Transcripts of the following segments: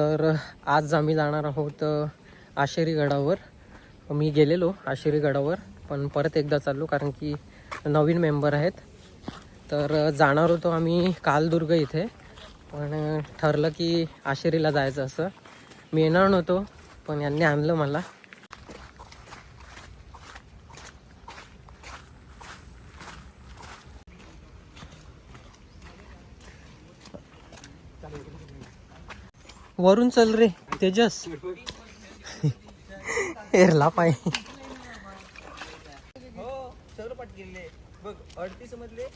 तर आज आम्ही जाणार आहोत आशेरी गडावर. मी गेलेलो आशेरी गडावर पण परत एकदा चाललो कारण की नवीन मेंबर आहेत. तर जाणार होतो आम्ही कालदुर्ग इथे पण ठरलं की आशेरीला जायचं असं. मी येणार नव्हतो पण यांनी आणलं मला. वरून चल रे तेजस. एरला पाय. हो गेले बघ अडतीस मधले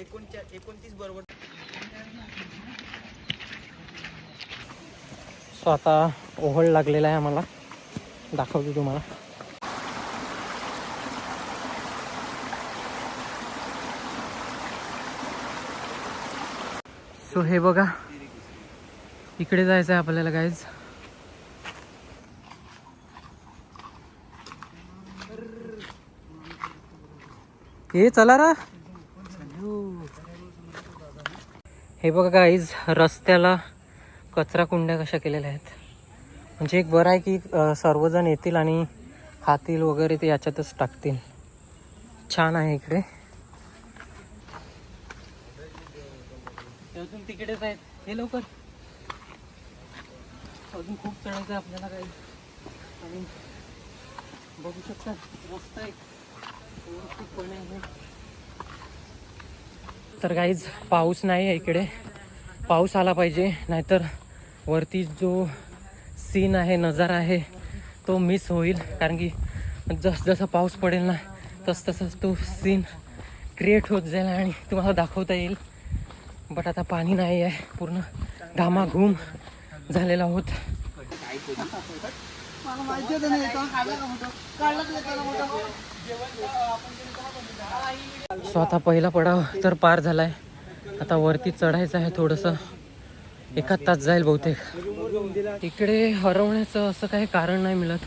एकोणचाळीस एकोणतीस बरोबर सो आता ओहळ लागलेला आहे आम्हाला. दाखवतो तुम्हाला. सो हे बघा. इकडे जायचं आहे आपल्याला गाईज हे चला रा. हे बघा गाईज रस्त्याला कचरा कुंड्या कशा केलेल्या आहेत. म्हणजे एक बरं आहे की सर्वजण येतील आणि खातील वगैरे ते याच्यातच टाकतील. छान आहे इकडे. अजून तिकडेच आहेत. हे लवकर. अजून खूप चढायचं आहे आपल्याला काही आणि बघू शकता रस्ता आहे. तर काहीच पाऊस नाही आहे इकडे. पाऊस आला पाहिजे नाहीतर वरती जो सीन आहे नजारा आहे तो मिस होईल. कारण की जसजसा पाऊस पडेल ना तस तसंच तो सीन क्रिएट होत जाईल आणि तुम्हाला दाखवता येईल. बट आता पाणी नाही आहे पूर्ण घामाघूम झालेला आहोत सो आता पहिला पडाव तर पार झालाय. आता वरती चढायचं आहे थोडंसं. एखाद तास जाईल बहुतेक. इकडे हरवण्याचं असं काही कारण नाही मिळत.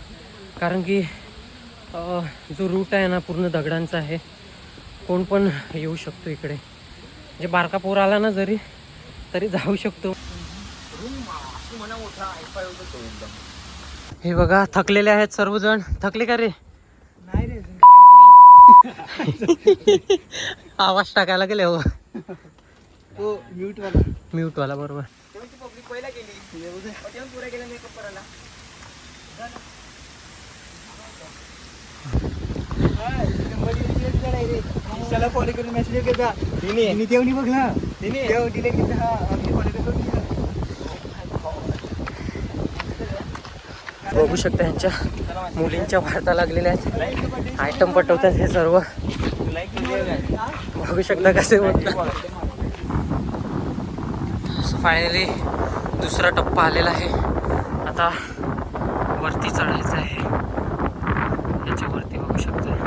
कारण की जो रूट आहे ना पूर्ण दगडांचा आहे. कोण पण येऊ शकतो इकडे. म्हणजे बारका पूर आला ना जरी तरी जाऊ शकतो. हे बघा थकलेले आहेत सर्वजण. थकले का रे? नाही रे आवाज टाकायला गेले हो. तो म्यूट वाला म्यूट वाला बरोबर. पब्लिक पहिला गेली तेव्हा पुरा गेला मेकअप करायला त्याला फॉलो करून मेसेज केला तिने तेवढी बघ ना. तिने. हा करून केलं. बघू शकता यांच्या मुलींच्या वाढता लागलेल्या आहेत. आयटम पटवतात हे सर्व. बघू शकता कसे होतात फायनली दुसरा टप्पा आलेला आहे. आता वरती चढायचं आहे याच्यावरती बघू शकता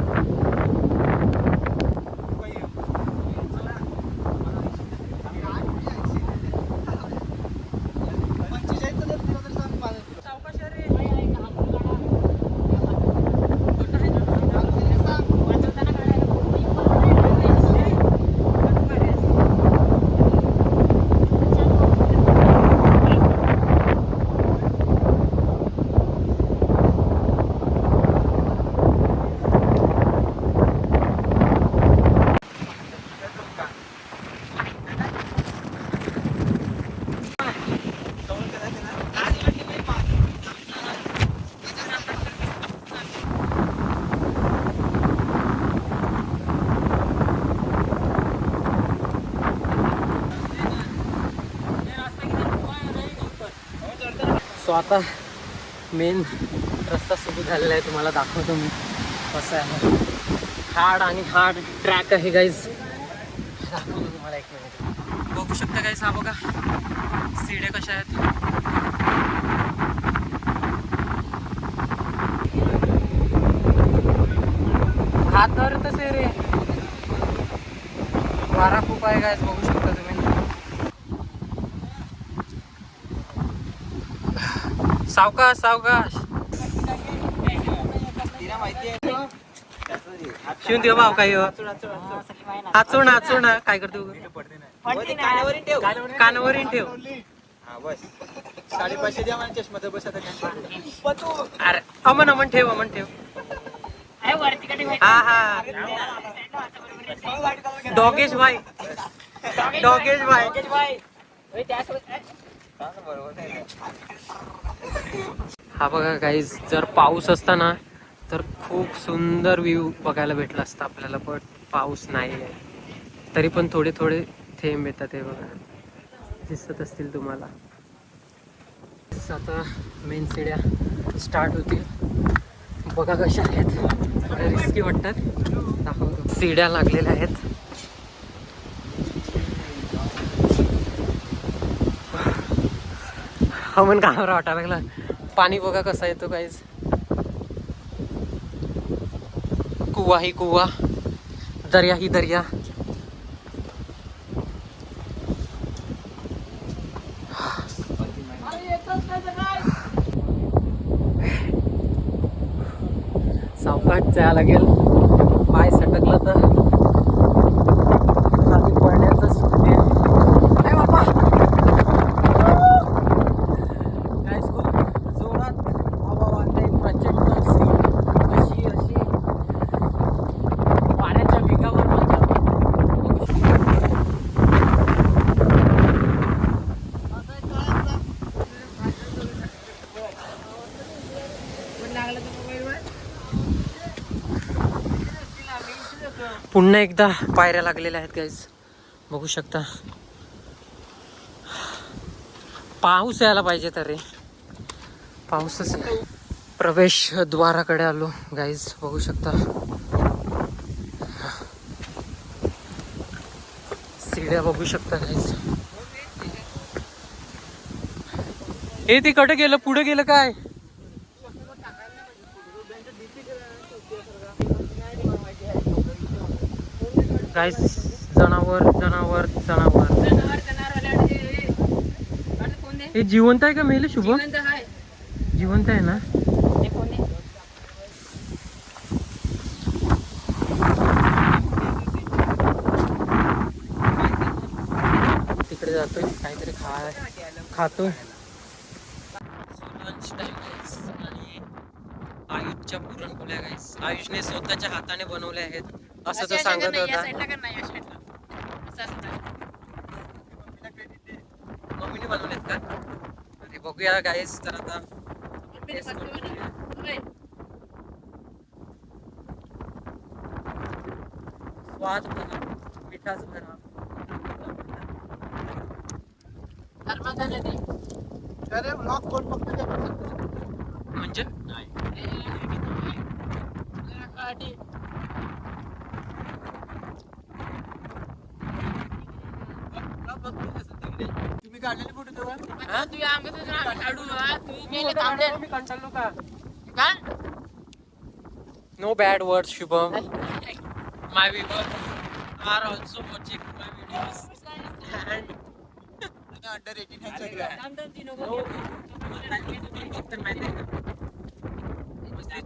सो आता मेन रस्ता सुरू झालेला आहे तुम्हाला दाखवतो मी. कसं आहे? हार्ड आणि हार्ड ट्रॅक आहे गाईज दाखवतो तुम्हाला एक मिनिट बघू शकता गाईज हा बघा. सिड्या कशा आहेत? हात धर तसे रे. वारा खूप आहे गाईज बघू शकता. सावकाश सावकाश. शिवून देऊ भाव काही हो. आचून आचून काय करतो कानावरील ठेव कानावरीन ठेव. साडेपाचशे द्या मला चष्मा बस आता अरे अमन अमन ठेव अमन ठेव. हा हा. डॉगेश भाई. डॉगेश भाई. हा बघा काही जर पाऊस असता ना तर खूप सुंदर व्ह्यू बघायला भेटला असता आपल्याला पण पाऊस नाही आहे तरी पण थोडे थोडे थेंब येतात हे बघा. दिसत असतील तुम्हाला. आता मेन सिड्या स्टार्ट होतील. बघा कशा आहेत. रिस्की वाटतात. दाखवतो. सिड्या लागलेल्या आहेत. हवामान कामावर वाटायला लागला. पाणी बघा कसा येतो काहीच कुवा ही कुवा. दर्या ही दर्या. सावकाश जायला लागेल. पाय सटकलं तर. पुन्हा एकदा पायऱ्या लागलेल्या आहेत गाईज बघू शकता. पाऊस यायला पाहिजे तर रे. पाऊसच नाही. प्रवेश द्वाराकडे आलो गाईज बघू शकता. सिड्या बघू शकता गाईज हे तिकडे गेलं पुढे गेलं काय? गाईज जनावर जनावर जनावर. हे जिवंत आहे का मेले शुभम? जिवंत आहे. ना? तिकडे जातोय काहीतरी खा खातोय. लंच टाइम आणि आयुषच्या पुरणपोळ्या गाईस आयुषने स्वतःच्या हाताने बनवल्या आहेत. असं तो सांगत होता. मम्मीने बनवलेत का? अरे बघूया गाईस तर आता. स्वाद बघा मिठाच अरे ब्लॉग कोण बघतो. म्हणजे? तुम्ही काढलेले फोटो तेव्हा? मी कंटाळलो का no bad word Shubham. My viewer are also watching my videos and under eighteen आहे सगळं.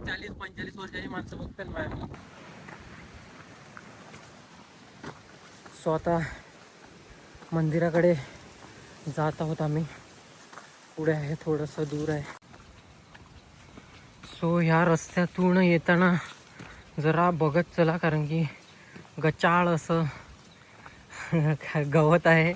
चाळीस पंचेचाळीस वर्षाची माणसं बघतात माझ्या सो आता मंदिराकडे जात आहोत आम्ही. पुढे आहे थोडंसं दूर आहे. सो ह्या रस्त्यातून येताना जरा बघत चला कारण की गचाळ असं गवत आहे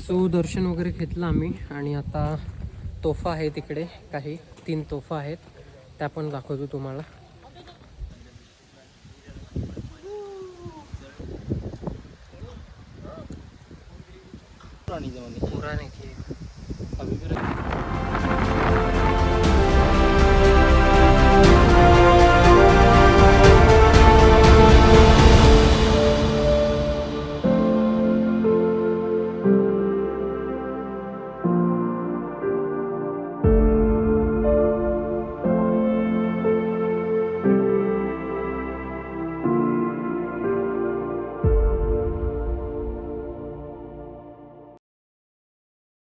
सो दर्शन वगैरे घेतलं आम्ही आणि आता तोफा आहे तिकडे काही तीन तोफा आहेत त्या पण दाखवतो तुम्हाला पुराणी. पुराणे.